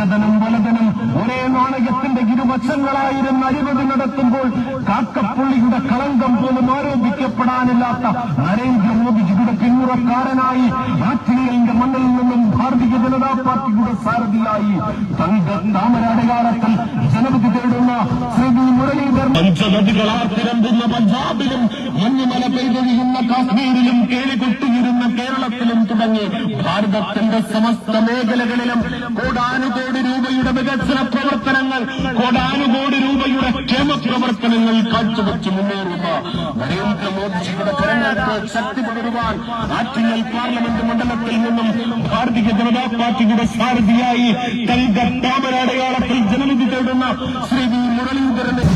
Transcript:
ഇടതനും വലതനും ഒരേ നാണയത്തിന്റെ ഇരുവശങ്ങളായിരുന്ന അഴിമതി നടത്തുമ്പോൾ കാക്കപ്പുള്ളിയുടെ കളങ്കം പോലും ആരോപിക്കപ്പെടാനില്ലാത്ത നരേന്ദ്രമോദിജിയുടെ പിന്മുറക്കാരനായി ആറ്റിങ്ങലിന്റെ മണ്ണിൽ നിന്നും ഭാരതീയ ജനതാ പാർട്ടിയുടെ സാരഥിയായി തങ്ക താമരാടകാലത്തിൽ ജനവിധി തേടുന്ന ശ്രീ വി. മുരളീധരൻ പഞ്ചനദികളാർത്തിരമ്പുന്ന പഞ്ചാബിലും മഞ്ഞുമല പെയ്തൊഴിയുന്ന കാശ്മീരിലും കേളികൊട്ടിയിരുന്ന കേരളത്തിലും തുടങ്ങി ഭാരതത്തിന്റെ സമസ്ത മേഖലകളിലും കോടാനുകോടി രൂപയുടെ വികസന പ്രവർത്തനങ്ങൾ കോടാനുകോടി രൂപയുടെ ക്ഷേമ പ്രവർത്തനങ്ങൾ കാഴ്ചവെച്ച് മുന്നേറുന്ന നരേന്ദ്രമോദിജിയുടെ തെരഞ്ഞെടുപ്പ് ശക്തി പകരുവാൻ ആറ്റിങ്ങൽ പാർലമെന്റ് മണ്ഡലത്തിൽ നിന്നും ഭാരതീയ ജനതാ പാർട്ടിയുടെ സാരഥിയായി തൽഗ താമരാടയാളത്തിൽ ജനവിധി തേടുന്ന ശ്രീ വി മുരളീധരനെ